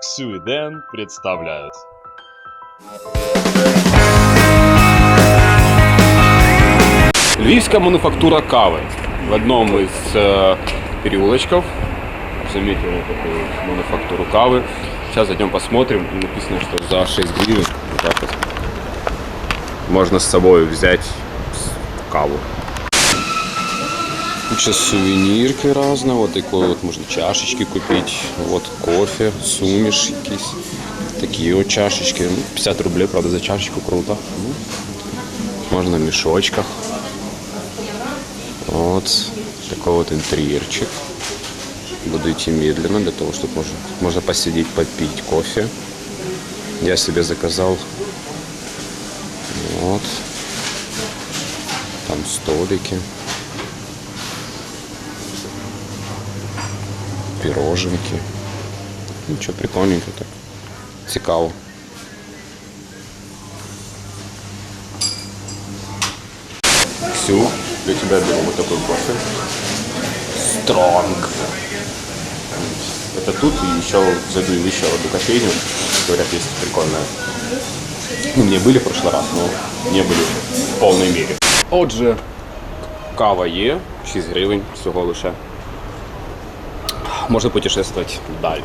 Ксю и Дэн представляют. Львівська мануфактура кави. В одном из э, переулочков заметили такую мануфактуру кавы. Сейчас зайдем посмотрим. Написано, что за 6 гривен можно с собой взять каву Куча сувенирки разные. Вот такой вот можно чашечки купить. Вот кофе, суміш якісь. Такі от чашечки. Ну, 50 рублей, правда, за чашечку круто. Ну, Можно в мешочках. Вот такой вот интерьерчик. Буду идти медленно для того, чтобы можно, можно посидеть, попить кофе. Я себе заказал вот там столики, пироженки. Ничего прикольненько так. Цікаво. Ксю, для тебя беру вот такой кофе. Стронг. Это тут и еще зайду в еще одну кофейню. Говорят, есть прикольная. Ну, мне были в прошлый раз, но не были в повній мірі. Отже, кава є, 6 гривень всього лише. Можна путешествувати далі.